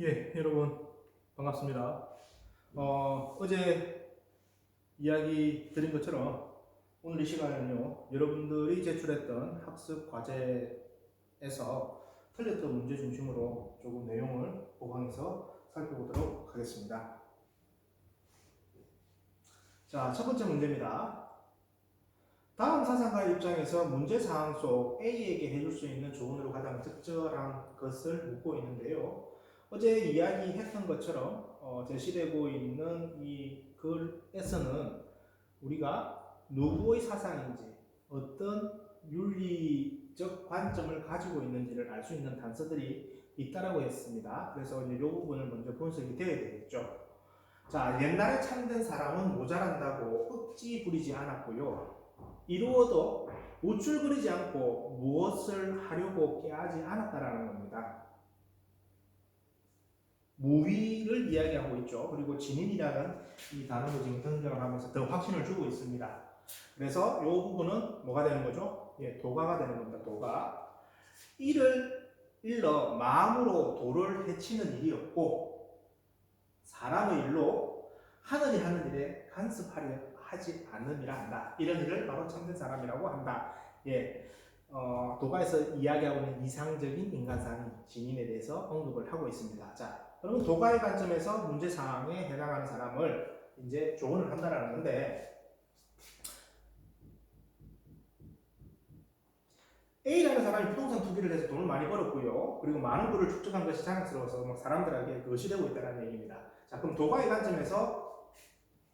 예, 여러분 반갑습니다. 어, 어제 이야기 드린 것처럼 오늘 이 시간에는요, 여러분들이 제출했던 학습 과제에서 틀렸던 문제 중심으로 조금 내용을 보강해서 살펴보도록 하겠습니다. 자, 첫 번째 문제입니다. 다음 사상가의 입장에서 문제 사항 속 A에게 해줄 수 있는 조언으로 가장 적절한 것을 묻고 있는데요. 어제 이야기했던 것처럼 어, 제시되고 있는 이 글에서는 우리가 누구의 사상인지 어떤 윤리적 관점을 가지고 있는지를 알 수 있는 단서들이 있다라고 했습니다. 그래서 이제 이 부분을 먼저 분석이 되어야 되겠죠. 자, 옛날에 참된 사람은 모자란다고 억지 부리지 않았고요. 이루어도 우쭐거리지 않고 무엇을 하려고 깨하지 않았다라는 겁니다. 무위를 이야기하고 있죠. 그리고 진인이라는 이 단어도 지금 등장을 하면서 더 확신을 주고 있습니다. 그래서 이 부분은 뭐가 되는 거죠? 예, 도가가 되는 겁니다. 도가. 이를 일러 마음으로 도를 해치는 일이 없고 사람의 일로 하늘이 하는 일에 간섭하려 하지 않음이라 한다. 이런 일을 바로 참된 사람이라고 한다. 예. 어, 도가에서 이야기하고 있는 이상적인 인간상이 진인에 대해서 언급을 하고 있습니다. 자, 그러면 도가의 관점에서 문제 사항에 해당하는 사람을 이제 조언을 한다라는 건데 A라는 사람이 부동산 투기를 해서 돈을 많이 벌었고요. 그리고 많은 부를 축적한 것이 자랑스러워서 막 사람들에게 거시되고 있다는 얘기입니다. 자, 그럼 도가의 관점에서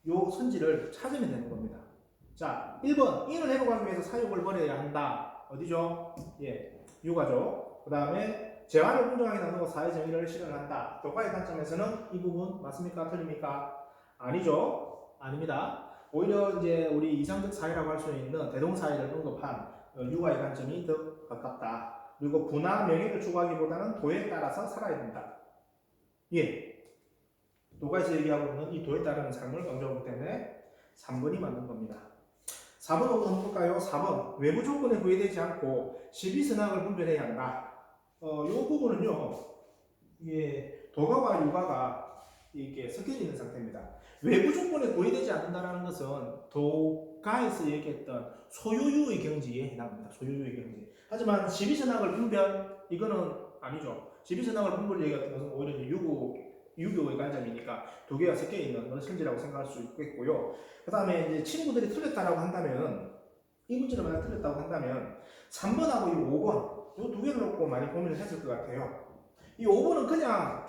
요 선지를 찾으면 되는 겁니다. 자, 1번 인을 위해서 사욕을 버려야 한다. 어디죠? 예, 육아죠. 그 다음에 재화를 공정하게 나누고 사회 정의를 실현한다. 도가의 관점에서는 이 부분 맞습니까? 틀립니까? 아니죠. 아닙니다. 오히려 이제 우리 이상적 사회라고 할 수 있는 대동 사회를 언급한 어, 육아의 관점이 더 가깝다. 그리고 부나 명예를 추구하기보다는 도에 따라서 살아야 된다. 예. 도가에서 얘기하고 있는 이 도에 따르는 삶을 강조하기 때문에 3번이 맞는 겁니다. 4번 한번 볼까요? 4번. 외부 조건에 구애되지 않고 시비 선악을 분별해야 한다. 어, 이 부분은요, 이게 도가와 육아가 이렇게 섞여 있는 상태입니다. 외부 조건에 구애되지 않는다는 것은 도가에서 얘기했던 소유유의 경지에 해당합니다. 소유유의 경지. 하지만 시비선악을 분별, 이거는 아니죠. 시비선악을 분별 얘기했던 것은 오히려 유구, 유교의 관점이니까 두 개가 섞여 있는 그런 선지라고 생각할 수 있겠고요. 그 다음에 이제 친구들이 틀렸다라고 한다면, 이 문제를 만약 틀렸다고 한다면, 3번하고 이 5번, 이 두 개를 놓고 많이 고민을 했을 것 같아요. 이 5번은 그냥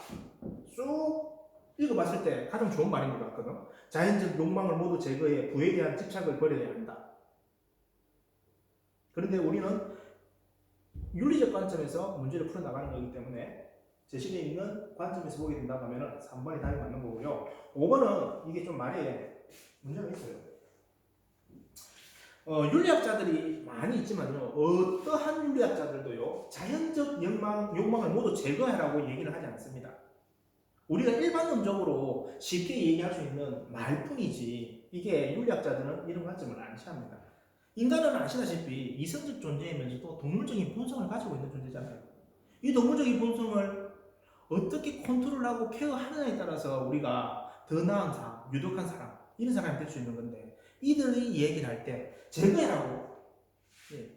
쭉 읽어봤을 때 가장 좋은 말인 것 같거든. 자연적 욕망을 모두 제거해 부에 대한 집착을 버려야 한다. 그런데 우리는 윤리적 관점에서 문제를 풀어나가는 거기 때문에 제시되어 있는 관점에서 보게 된다고 하면 3번이 답이 맞는 거고요. 5번은 이게 좀 말에 문제가 있어요. 어, 윤리학자들이 많이 있지만요, 어떠한 윤리학자들도요, 자연적 욕망, 욕망을 모두 제거하라고 얘기를 하지 않습니다. 우리가 일반론적으로 쉽게 얘기할 수 있는 말뿐이지, 이게 윤리학자들은 이런 관점을 안 취합니다. 인간은 아시다시피 이성적 존재이면서도 동물적인 본성을 가지고 있는 존재잖아요. 이 동물적인 본성을 어떻게 컨트롤하고 케어하느냐에 따라서 우리가 더 나은 사람, 유독한 사람, 이런 사람이 될 수 있는 건데, 이들이 얘기를 할 때 제거해라고 예,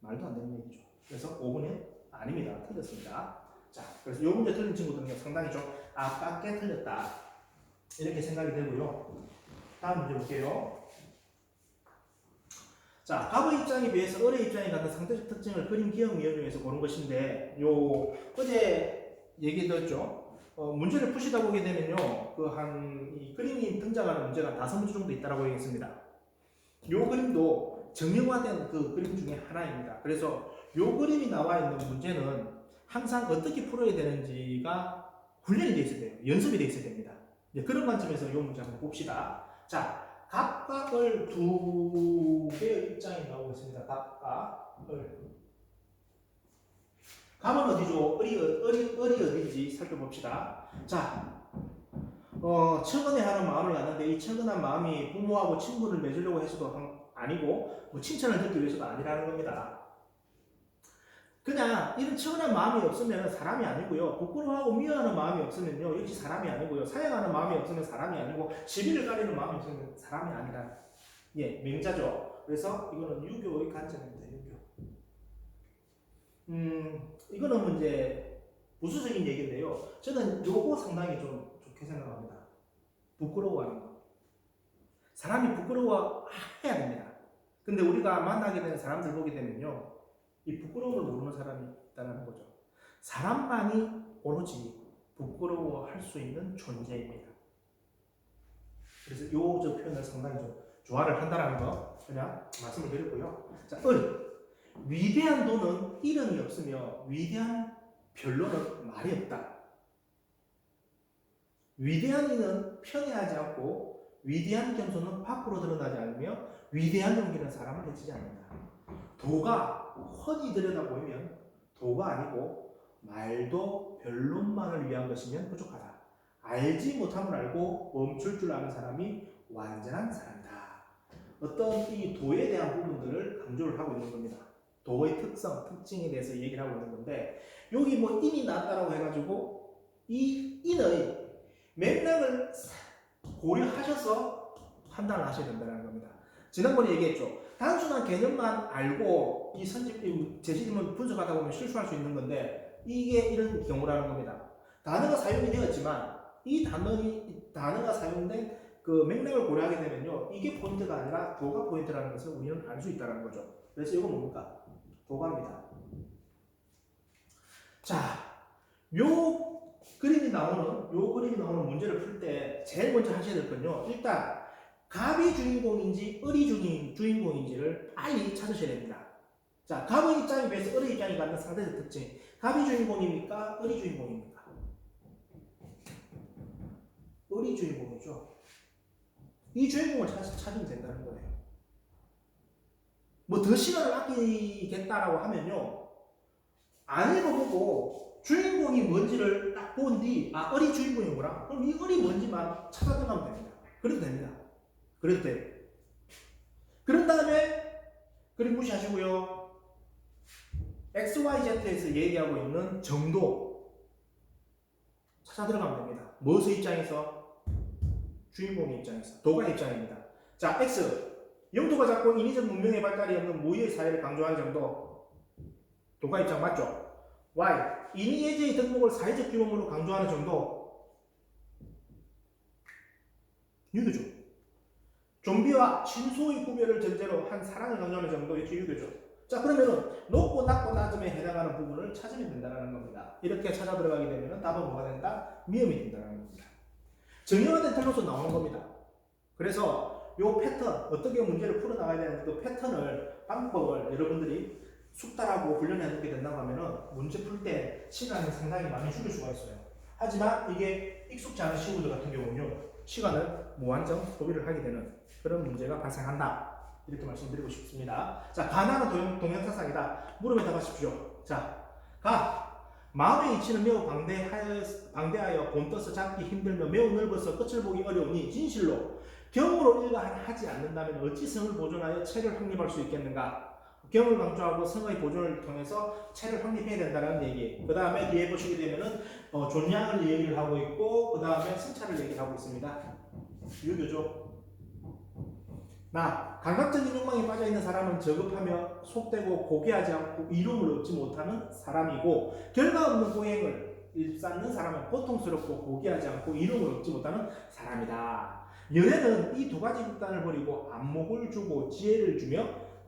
말도 안 되는 얘기죠. 그래서 5번은 아닙니다. 틀렸습니다. 자, 그래서 이 문제 틀린 친구들은 상당히 좀 아깝게 틀렸다. 이렇게 생각이 되고요. 다음 문제 볼게요. 자, 갑의 입장에 비해서 을의 입장에 갖는 상대적 특징을 그림 기억 미연 중에서 고른 것인데, 요, 어제 얘기 들었죠? 어, 문제를 푸시다 보게 되면요, 그 한, 이 그림이 등장하는 문제가 다섯 문제 정도 있다라고 얘기했습니다. 요 그림도 정형화된 그 그림 중에 하나입니다. 그래서 요 그림이 나와 있는 문제는 항상 어떻게 풀어야 되는지가 훈련이 돼 있어야 돼요. 연습이 돼 있어야 됩니다. 이제 그런 관점에서 요 문제 한번 봅시다. 자, 각각을 두 개의 입장이 나오고 있습니다. 각각을. 감은 어디죠? 을이, 을이, 을이 살펴 봅시다. 자, 어, 최근에 하는 마음을 갖는데 이 최근한 마음이 부모하고 친분을 맺으려고 해서도 한- 아니고 뭐 칭찬을 듣기 위해서도 아니라는 겁니다. 그냥 이런 치열한 마음이 없으면 사람이 아니고요. 부끄러워하고 미워하는 마음이 없으면요. 역시 사람이 아니고요. 사양하는 마음이 없으면 사람이 아니고 시비를 가리는 마음이 없으면 사람이 아니라 예, 맹자죠. 그래서 이거는 유교의 관점입니다. 유교. 음, 이거는 이제 부수적인 얘기인데요. 저는 요거 상당히 좀 좋게 생각합니다. 부끄러워하는 거. 사람이 부끄러워해야 됩니다. 근데 우리가 만나게 되는 사람들 보게 되면요. 이 부끄러움을 모르는 사람이 있다는 거죠. 사람만이 오로지 부끄러워할 수 있는 존재입니다. 그래서 요저 표현을 상당히 좀 조화를 한다는 거 그냥 말씀을 드렸고요. 자, 을. 위대한 도는 이름이 없으며 위대한 별로는 말이 없다. 위대한 이는 편애하지 않고 위대한 겸손은 밖으로 드러나지 않으며 위대한 용기는 사람을 해치지 않는다. 도가 훤히 들여다 보이면 도가 아니고 말도 변론만을 위한 것이면 부족하다. 알지 못함을 알고 멈출 줄 아는 사람이 완전한 사람이다. 어떤 이 도에 대한 부분들을 강조를 하고 있는 겁니다. 도의 특성, 특징에 대해서 얘기를 하고 있는 건데 여기 뭐 인이 낫다라고 해가지고 이 인의 맥락을 고려하셔서 판단을 하셔야 된다는 겁니다. 지난번에 얘기했죠. 단순한 개념만 알고 이 선집, 이 제시림을 분석하다 보면 실수할 수 있는 건데 이게 이런 경우라는 겁니다. 단어가 사용이 되었지만 이 단어이 단어가 사용된 그 맥락을 고려하게 되면요 이게 포인트가 아니라 도가 포인트라는 것을 우리는 알 수 있다는 거죠. 그래서 이거 뭡니까? 도가입니다. 자, 요 그림이 나오는 요 그림이 나오는 문제를 풀 때 제일 먼저 하셔야 될 건요. 일단 갑이 주인공인지 을이 주인, 주인공인지를 빨리 찾으셔야 됩니다. 자, 갑의 입장에 비해서 을의 입장이 갖는 상대적 특징. 갑이 주인공입니까? 을이 주인공입니까? 을이 주인공이죠. 이 주인공을 찾, 찾으면 된다는 거예요. 뭐 더 시간을 아끼겠다라고 하면요. 안 읽어보고 주인공이 뭔지를 딱 본 뒤, 아, 을이 주인공이구나. 그럼 이 을이 뭔지만 찾아 들어가면 됩니다. 그래도 됩니다. 그래도 돼요. 그런 다음에 그림 무시하시고요. XYZ에서 얘기하고 있는 정도 찾아 들어가면 됩니다. 무엇의 입장에서? 주인공의 입장에서. 도가의 입장입니다. 자, X. 영토가 작고 인위적 문명의 발달이 없는 무의의 사회를 강조하는 정도. 도가 입장 맞죠? Y. 인위예제의 덕목을 사회적 규범으로 강조하는 정도. 유교죠. 좀비와 친소의 구별을 전제로 한 사랑을 강조하는 정도 이렇게 유교죠. 자 그러면은 높고 낮고 낮음에 해당하는 부분을 찾으면 된다는 겁니다. 이렇게 찾아 들어가게 되면 답은 뭐가 된다? 미음이 된다는 겁니다. 정형화된 텔로서 나오는 겁니다. 그래서 요 패턴 어떻게 문제를 풀어 나가야 되는 그 패턴을 방법을 여러분들이 숙달하고 훈련해 놓게 된다고 하면은 문제 풀 때 시간을 상당히 많이 줄일 수가 있어요. 하지만 이게 익숙지 않은 친구들 같은 경우는요 시간을 무한정 소비를 하게 되는 그런 문제가 발생한다. 이렇게 말씀드리고 싶습니다. 자, 가나는 동영, 동영사상이다. 물음에 답하십시오. 자, 가. 마음의 이치는 매우 방대하여, 방대하여 곤떠서 잡기 힘들며 매우 넓어서 끝을 보기 어려우니 진실로 경으로 일가하지 않는다면 어찌 성을 보존하여 체를 확립할 수 있겠는가? 경을 강조하고 성의 보존을 통해서 체를 확립해야 된다는 얘기. 그 다음에 뒤에 보시게 되면은 어, 존량을 얘기를 하고 있고 그 다음에 승차를 얘기를 하고 있습니다. 유교죠. 나 감각적인 욕망에 빠져 있는 사람은 저급하며 속되고 고귀하지 않고 이름을 얻지 못하는 사람이고 결과 없는 고행을 일삼는 사람은 고통스럽고 고귀하지 않고 이름을 얻지 못하는 사람이다. 연애는 이 두 가지 극단을 버리고 안목을 주고 지혜를 주며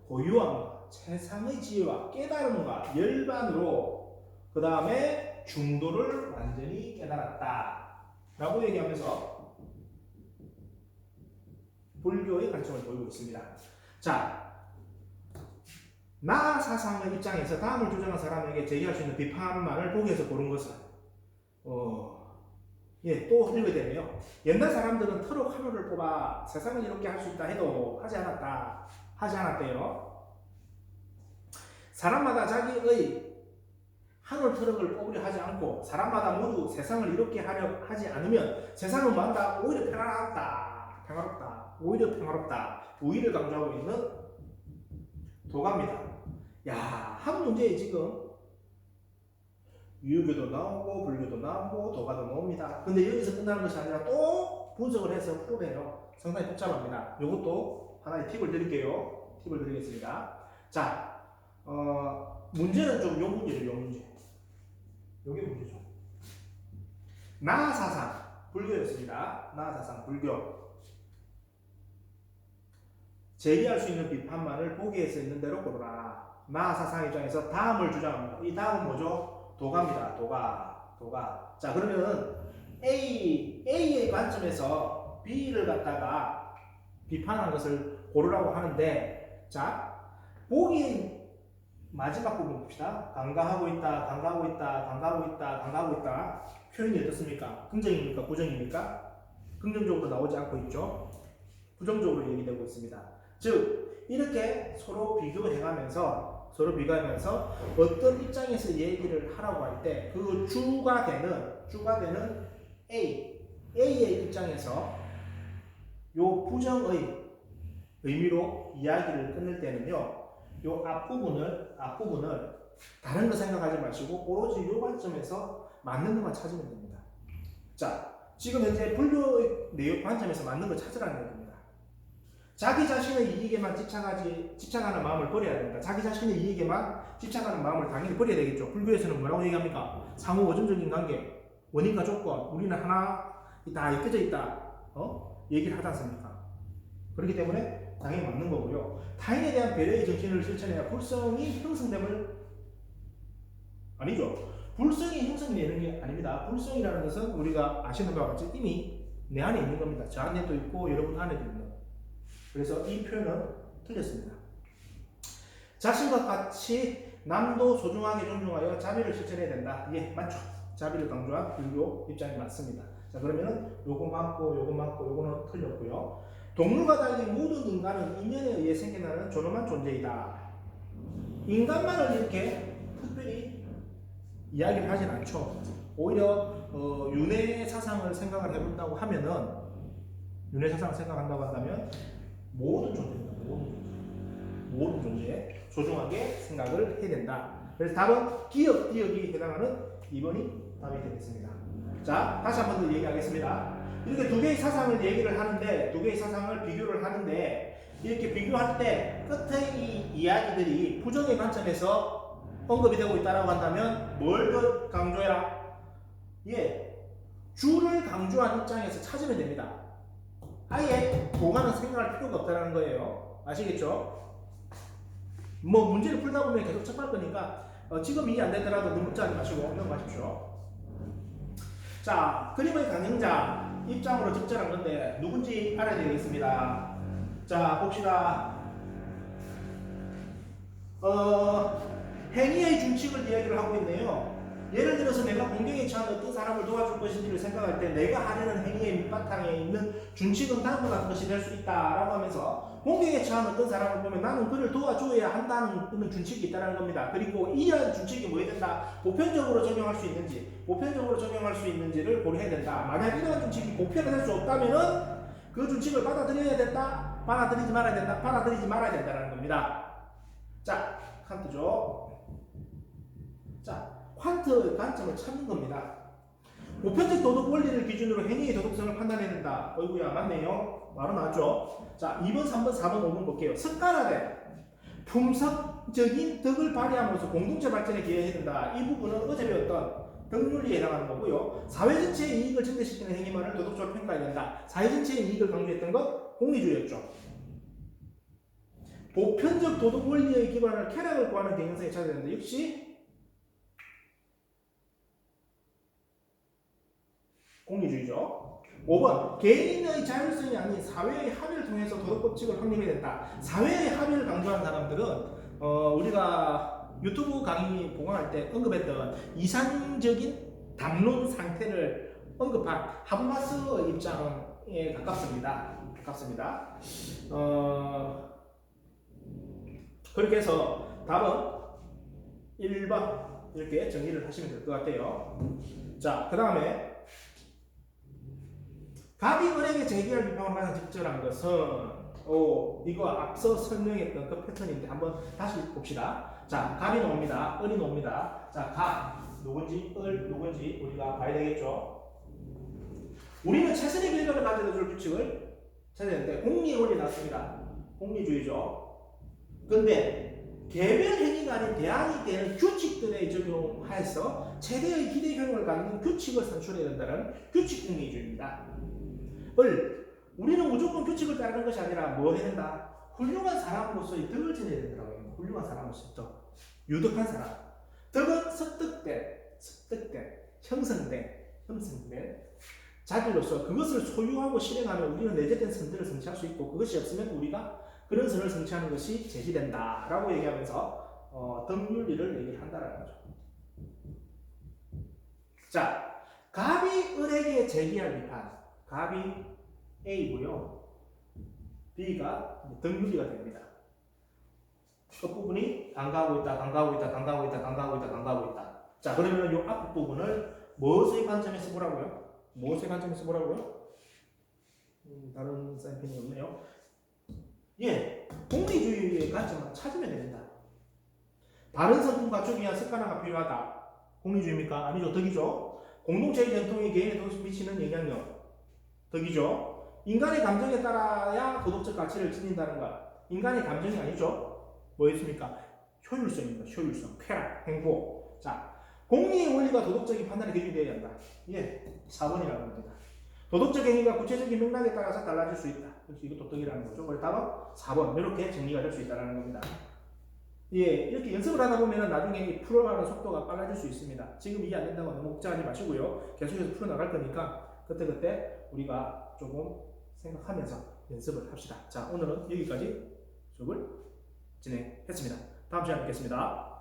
고유함과 세상의 지혜와 깨달음과 열반으로 그 다음에 중도를 완전히 깨달았다. 라고 얘기하면서 불교의 가르침을 보이고 있습니다. 자, 나 사상의 입장에서 다음을 주장한 사람에게 제기할 수 있는 비판만을 보기에서 고른 것은 어, 예, 또 읽어야 되네요. 옛날 사람들은 트럭 하루를 뽑아 세상을 이렇게 할 수 있다 해도 하지 않았다. 하지 않았대요. 사람마다 자기의 하늘 트럭을 뽑으려 하지 않고 사람마다 모두 세상을 이렇게 하려 하지 않으면 세상은 만다 오히려 평안하다. 평화롭다. 오히려 평화롭다. 우위를 강조하고 있는 도가입니다. 야, 한 문제에 지금 유교도 나오고 불교도 나오고 도가도 나옵니다. 근데 여기서 끝나는 것이 아니라 또 분석을 해서 풀어내요. 상당히 복잡합니다. 이것도 하나의 팁을 드릴게요. 팁을 드리겠습니다. 자, 어, 문제는 좀 요 문제죠, 요 문제. 요게 문제죠. 나사상 불교였습니다. 나사상 불교. 제기할 수 있는 비판만을 보기에서 있는 대로 고르라. 나사상 입장에서 다음을 주장합니다. 이 다음은 뭐죠? 도가입니다. 도가. 도가. 자, 그러면은 A, A의 관점에서 B를 갖다가 비판한 것을 고르라고 하는데, 자, 보기 마지막 부분 봅시다. 강가하고 있다, 강가하고 있다, 강가하고 있다, 강가하고 있다. 표현이 어떻습니까? 긍정입니까? 부정입니까? 긍정적으로 나오지 않고 있죠. 부정적으로 얘기되고 있습니다. 즉 이렇게 서로 비교해가면서 서로 비교하면서 어떤 입장에서 얘기를 하라고 할 때 그 주가 되는 주가 되는 A A의 입장에서 요 부정의 의미로 이야기를 끝낼 때는요. 요 앞부분을 앞부분을 다른 거 생각하지 마시고 오로지 요 관점에서 맞는 것만 찾으면 됩니다. 자, 지금 현재 불교의 내용 관점에서 맞는 걸 찾으라는 겁니다. 자기 자신의 이익에만 집착하지 집착하는 마음을 버려야 됩니다. 자기 자신의 이익에만 집착하는 마음을 당연히 버려야 되겠죠. 불교에서는 뭐라고 얘기합니까? 상호 오존적인 관계, 원인과 조건, 우리는 하나 다 엮여져 있다. 어? 얘기를 하지 않습니까? 그렇기 때문에 당연히 맞는 거고요. 타인에 대한 배려의 정신을 실천해야 불성이 형성됨을 아니죠. 불성이 형성되는 게 아닙니다. 불성이라는 것은 우리가 아시는 바와 같이 이미 내 안에 있는 겁니다. 저 안에도 있고 여러분 안에도 있는. 그래서 이 표현은 틀렸습니다. 자신과 같이 남도 소중하게 존중하여 자비를 실천해야 된다. 예, 맞죠. 자비를 강조한 불교 입장이 맞습니다. 자, 그러면은 요거 맞고 요거 맞고 요거는 틀렸고요. 동물과 달리 모든 인간은 인연에 의해 생겨나는 존엄한 존재이다. 인간만을 이렇게 특별히 이야기를 하진 않죠. 오히려 어, 윤회 사상을 생각을 해본다고 하면은 윤회 사상을 생각한다고 한다면 모든 존재입니다. 모든 존재. 모든 존재에 소중하게 생각을 해야 된다. 그래서 답은 기억, 기억이 해당하는 2번이 답이 되겠습니다. 자, 다시 한 번 더 얘기하겠습니다. 이렇게 두 개의 사상을 얘기를 하는데, 두 개의 사상을 비교를 하는데, 이렇게 비교할 때 끝에 이 이야기들이 부정의 관점에서 언급이 되고 있다고 한다면 뭘 더 강조해라? 예, 주를 강조한 입장에서 찾으면 됩니다. 아예 보관은 생각할 필요가 없다는 거예요. 아시겠죠? 뭐 문제를 풀다 보면 계속 접할 거니까 어, 지금 이해 안 되더라도 너무 걱정하지 마시고 넘어가십시오. 자, 그림의 강행자 입장으로 적절한 건데 누군지 알아야 되겠습니다. 자, 봅시다. 어, 행위의 준칙을 이야기를 하고 있네요. 예를 들어서 내가 공경에 처한 어떤 사람을 도와줄 것인지를 생각할 때 내가 하려는 행위의 밑바탕에 있는 준칙은 다음과 같은 것이 될 수 있다라고 하면서 공경에 처한 어떤 사람을 보면 나는 그를 도와줘야 한다는 그런 준칙이 있다는 겁니다. 그리고 이러한 준칙이 뭐해야 된다? 보편적으로 적용할 수 있는지, 보편적으로 적용할 수 있는지를 고려해야 된다. 만약 이러한 준칙이 보편화될 수 없다면은 그 준칙을 받아들여야 된다, 받아들이지 말아야 된다, 받아들이지 말아야 된다는 겁니다. 자, 칸트죠. 자, 퀀트의 관점을 찾는 겁니다. 보편적 도덕 원리를 기준으로 행위의 도덕성을 판단해야 된다. 어이구야, 맞네요. 바로 나왔죠. 자, 2번, 3번, 4번, 5번 볼게요. 습관화된 품석적인 덕을 발휘함으로써 공동체 발전에 기여해야 된다. 이 부분은 어제 배웠던 덕윤리에 해당하는 거고요. 사회 전체의 이익을 증대시키는 행위만을 도덕적으로 평가해야 된다. 사회 전체의 이익을 강조했던 것 공리주의였죠. 보편적 도덕 원리의 기반을 쾌락을 구하는 경향성에 찾아야 된다. 역시 공리주의죠. 5번 개인의 자율성이 아닌 사회의 합의를 통해서 도덕 법칙을 확립해야 된다. 사회의 합의를 강조하는 사람들은 어, 우리가 유튜브 강의 보강할 때 언급했던 이상적인 담론 상태를 언급한 하브마스 입장에 가깝습니다. 가깝습니다. 어, 그렇게 해서 답은 1번 이렇게 정리를 하시면 될 것 같아요. 자, 그 다음에 갑이 은행에 제기할 비판을 가장 적절한 것은 오 이거 앞서 설명했던 그 패턴인데 한번 다시 봅시다. 자 갑이 나옵니다. 은이 나옵니다. 자 갑. 누군지 을 누군지 우리가 봐야 되겠죠. 우리는 최선의 결과를 가져다 줄 규칙을 공리의 원리 나왔습니다. 공리주의죠. 근데 개별 행위가 아닌 대안이 되는 규칙들에 적용하여서 최대의 기대 효용을 갖는 규칙을 산출해야 된다는 규칙 공리주의입니다. 을 우리는 무조건 규칙을 따르는 것이 아니라 뭐 해야 된다? 훌륭한 사람으로서의 덕을 지내야 된다고 합니다. 훌륭한 사람으로서의 덕. 유덕한 사람. 덕은 습득된, 습득된, 형성된, 형성된 자기로서 그것을 소유하고 실행하면 우리는 내재된 선들을 성취할 수 있고 그것이 없으면 우리가 그런 선을 성취하는 것이 제시된다라고 얘기하면서 어, 덕윤리를 얘기를 한다라는 거죠. 자, 갑이 을에게 제기할 비판. 갑이 A고요. B가 덕윤리가 됩니다. 끝부분이 강가하고 있다, 강가하고 있다, 강가하고 있다, 강가하고 있다, 강가하고 있다. 자, 그러면 이 앞부분을 무엇의 관점에서 보라고요? 무엇의 관점에서 보라고요? 음, 다른 사인펜이 없네요. 예, 공리주의의 관점을 찾으면 됩니다. 바른 성품 갖추기 위한 습관화가 필요하다. 공리주의입니까? 아니죠, 덕이죠. 공동체의 전통이 개인에 미치는 영향력, 덕이죠. 인간의 감정에 따라야 도덕적 가치를 지닌다는 것. 인간의 감정이 아니죠. 뭐였습니까? 효율성입니다. 효율성, 쾌락, 행복. 자, 공리의 원리가 도덕적인 판단의 기준이 되어야 한다. 예, 4번이라고 합니다. 도덕적 행위가 구체적인 맥락에 따라서 달라질 수 있다. 그래서 이것도 덕이라는 거죠. 그래서 답은 4번. 이렇게 정리가 될 수 있다는 겁니다. 예, 이렇게 연습을 하다 보면 나중에 이 풀어가는 속도가 빨라질 수 있습니다. 지금 이해 안 된다고 너무 걱정하지 마시고요. 계속해서 풀어나갈 거니까 그때그때 우리가 조금 생각하면서 연습을 합시다. 자, 오늘은 여기까지 수업을 진행했습니다. 다음 시간에 뵙겠습니다.